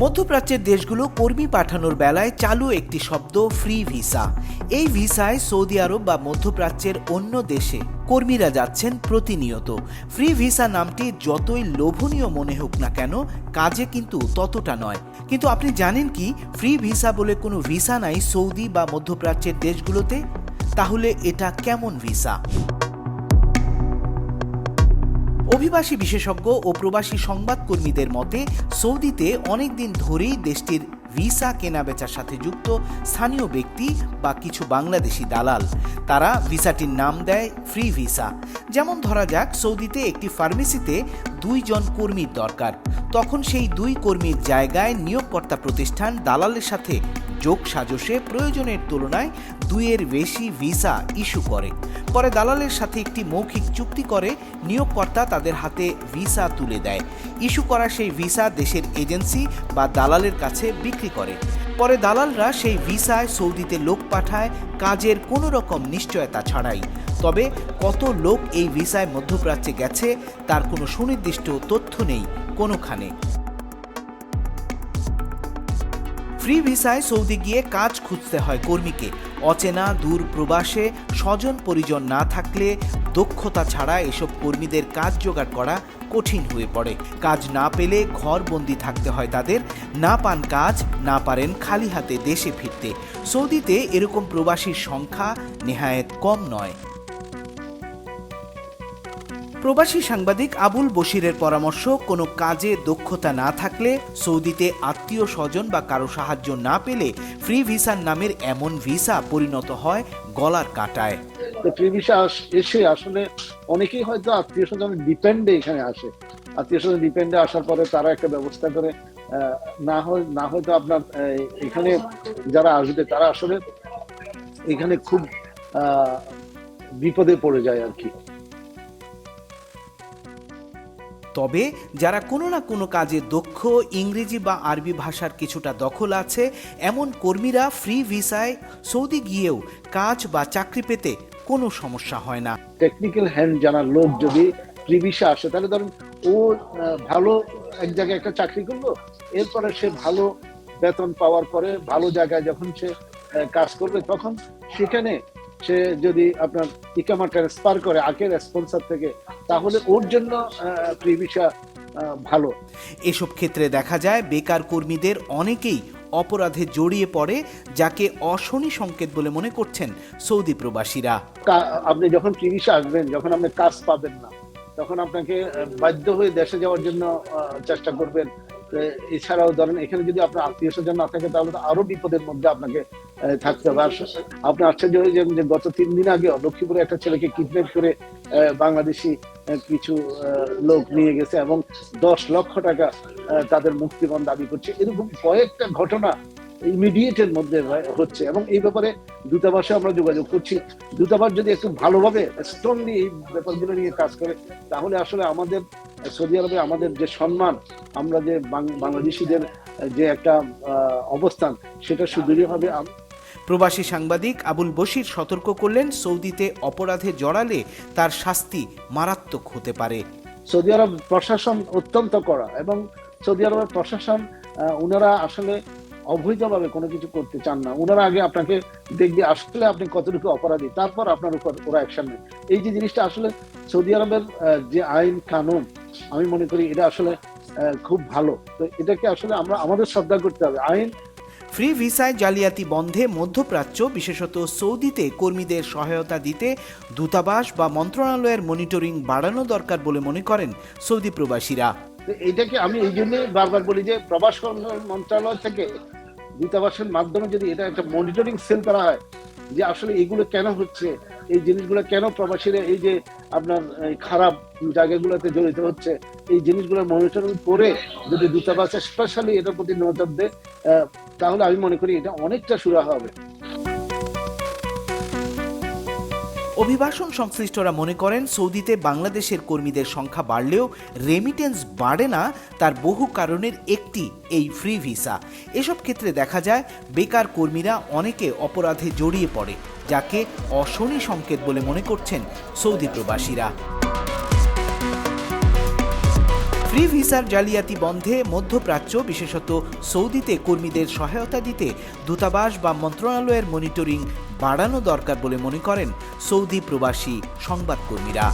মধ্যপ্রাচ্যের দেশগুলো কর্মী পাঠানোর বেলায় চালু একটি শব্দ ফ্রি ভিসা এই ভিসায় সৌদি আরব বা মধ্যপ্রাচ্যের অন্য দেশে কর্মীরা যাচ্ছেন প্রতিনিয়ত। ফ্রি ভিসা নামটি যতই লোভনীয় মনে হোক না কেন, কাজে কিন্তু ততটা নয়। কিন্তু আপনি জানেন কি ফ্রি ভিসা বলে কোনো ভিসা নাই সৌদি বা মধ্যপ্রাচ্যের দেশগুলোতে? তাহলে এটা কেমন ভিসা অভিবাসী বিশেষজ্ঞ ও প্রবাসী সংবাদকর্মীদের মতে সৌদিতে অনেক দিন ধরেই দেশটির ভিসা কেনাবেচার সাথে যুক্ত স্থানীয় ব্যক্তি বা কিছু বাংলাদেশি দালাল। তারা ভিসাটির নাম দেয় ফ্রি ভিসা। যেমন ধরা যাক, সৌদিতে একটি ফার্মেসিতে দুইজন কর্মীর দরকার। তখন সেই দুই কর্মীর জায়গায় নিয়োগকর্তা প্রতিষ্ঠান দালালের সাথে যোগ সাজসে প্রয়োজনের তুলনায় দুইয়ের বেশি ভিসা ইস্যু করে। পরে দালালের সাথে একটি মৌখিক চুক্তি করে নিয়োগকর্তা তাদের হাতে ভিসা তুলে দেয়। ইস্যু করা সেই ভিসা দেশের এজেন্সি বা দালালের কাছে বিক্রি করে। পরে দালালরা সেই ভিসায় সৌদিতে লোক পাঠায়, কাজের কোনো রকম নিশ্চয়তা ছাড়াই। তবে কত লোক এই ভিসায় মধ্যপ্রাচ্যে গেছে, তার কোনো সুনির্দিষ্ট তথ্য নেই কোনোখানে। ফ্রি ভিসায় সৌদি গিয়ে কাজ খুঁজতে হয় কর্মীকে। অচেনা, দূর প্রবাসে স্বজন পরিজন না থাকলে দক্ষতা ছাড়া এসব কর্মীদের কাজ জোগাড় করা কঠিন হয়ে পড়ে। কাজ না পেলে ঘরবন্দি থাকতে হয় তাদের। না পান কাজ, না পারেন খালি হাতে দেশে ফিরতে। সৌদিতে এরকম প্রবাসীর সংখ্যা নেহায়েত কম নয়। প্রবাসী সাংবাদিক আবুল বশিরের পরামর্শ, কোনো কাজে দক্ষতা না থাকলে, সৌদিতে আত্মীয় স্বজন বা কারও সাহায্য না পেলে ফ্রি ভিসার নামের এমন ভিসা পরিণত হয় গলার কাটায়। ফ্রি ভিসা এসে আসলে অনেকেই হয়তো আত্মীয় স্বজন ডিপেন্ডে এখানে আসে। আত্মীয় স্বজন ডিপেন্ডে আসার পরে তারা একটা ব্যবস্থা করে না হয়, না হয়তো আপনার এখানে যারা আসবে তারা আসলে এখানে খুব বিপদে পড়ে যায় আর কি। তবে যারা কোনো না কোনো কাজে দক্ষ, ইংরেজি বা আরবি ভাষার কিছুটা দখল আছে, এমন কর্মীরা ফ্রি ভিসায় সৌদি গিয়েও কাজ বা চাকরি পেতে কোনো সমস্যা হয় না। টেকনিক্যাল হ্যান্ড জানার লোক যদি ফ্রি ভিসা আসে, তাহলে ধরুন ও ভালো এক জায়গায় একটা চাকরি করল, এরপরে সে ভালো বেতন পাওয়ার পরে ভালো জায়গায় যখন সে কাজ করবে, তখন সেখানে সে যদি আপনার ইকামা ট্রান্সফার করে আগের স্পন্সর থেকে তাহলে ওর জন্য ফ্রি ভিসা ভালো। এসব ক্ষেত্রে দেখা যায় বেকার কর্মীদের অনেকেই অপরাধে জড়িয়ে পড়ে যাকে অশনি সংকেত বলে মনে করছেন সৌদি প্রবাসীরা। আপনি যখন ফ্রি আসবেন যখন আপনি কাজ পাবেন না তখন আপনাকে বাধ্য হয়ে দেশে যাওয়ার জন্য চেষ্টা করবেন। এছাড়াও ধরেন এখানে যদি আপনার আত্মীয় স্বজন না থাকে তাহলে তো আরও বিপদের মধ্যে আপনাকে থাকতে আর আপনি আশ্চর্য হয়ে যাবেন যে গত তিন দিন আগে লক্ষ্মীপুরে একটা ছেলেকে কিডন্যাপ করে বাংলাদেশি কিছু লোক নিয়ে গেছে এবং দশ লক্ষ টাকা তাদের মুক্তিপণ দাবি করছে। এরকম কয়েকটা ঘটনা ইমিডিয়েটের মধ্যে হচ্ছে এবং এই ব্যাপারে দূতাবাসে আমরা যোগাযোগ করছি। দূতাবাস যদি একটু ভালোভাবে স্ট্রংলি এই ব্যাপারগুলো নিয়ে কাজ করে, তাহলে আসলে আমাদের সৌদি আরবে আমাদের যে সম্মান, আমরা যে বাংলাদেশিদের যে একটা অবস্থান, সেটা সুদৃঢ় হবে প্রবাসী সাংবাদিক আবুল বশির সতর্ক করলেন, সৌদিতে অপরাধে জড়ালে তার শাস্তি মারাত্মক হতে পারে। সৌদি আরব প্রশাসন অত্যন্ত কড়া এবং সৌদি আরবের প্রশাসন ওনারা আসলে অবৈধভাবে কোনো কিছু করতে চান না। ওনারা আগে আপনাকে দেখবে আসলে আপনি কতটুকু অপরাধী, তারপর আপনার উপর ওরা অ্যাকশন নেয় এই যে জিনিসটা আসলে সৌদি আরবের যে আইন কানুন, আমি মনে করি এটা আসলে খুব ভালো। তো এটাকে আসলে আমরা, আমাদের শ্রদ্ধা করতে হবে। আইন ফ্রি ভিসায় জালিয়াতি বন্ধে মধ্যপ্রাচ্য, বিশেষত সৌদিতে কর্মীদের সহায়তা দিতে দূতাবাস বা মন্ত্রণালয়ের মনিটরিং বাড়ানো দরকার বলে মনে করেন সৌদি প্রবাসীরা। এটাকে আমি এই জন্যই বারবার বলি যে, প্রবাস মন্ত্রণালয় থেকে দূতাবাসের মাধ্যমে যদি এটা একটা মনিটরিং সেল করা হয়, যে আসলে এগুলো কেন হচ্ছে এই জিনিসগুলো কেন প্রবাসীরা এই যে আপনার খারাপ জায়গাগুলোতে জড়িত হচ্ছে, এই জিনিসগুলো মনিটরিং করে যদি দূতাবাস স্পেশালি এটার প্রতি নজর দেয় তাহলে আমি মনে করি এটা অনেকটা সুরাহা হবে। অভিবাসন সংশ্লিষ্টরা মনে করেন, সৌদিতে বাংলাদেশের কর্মীদের সংখ্যা বাড়লেও রেমিটেন্স বাড়ে না, তার বহু কারণের একটি, এই ফ্রি ভিসা এসব ক্ষেত্রে দেখা যায়, বেকার কর্মীরা অনেকে অপরাধে জড়িয়ে পড়ে, যাকে অশনি সংকেত বলে মনে করছেন সৌদি প্রবাসীরা। ফ্রি ভিসার জালিয়াতি বন্ধে মধ্যপ্রাচ্য, বিশেষত সৌদিতে কর্মীদের সহায়তা দিতে দূতাবাস বা মন্ত্রণালয়ের মনিটরিং বাড়ানো দরকার বলে মনে করেন সৌদি প্রবাসী সংবাদকর্মীরা।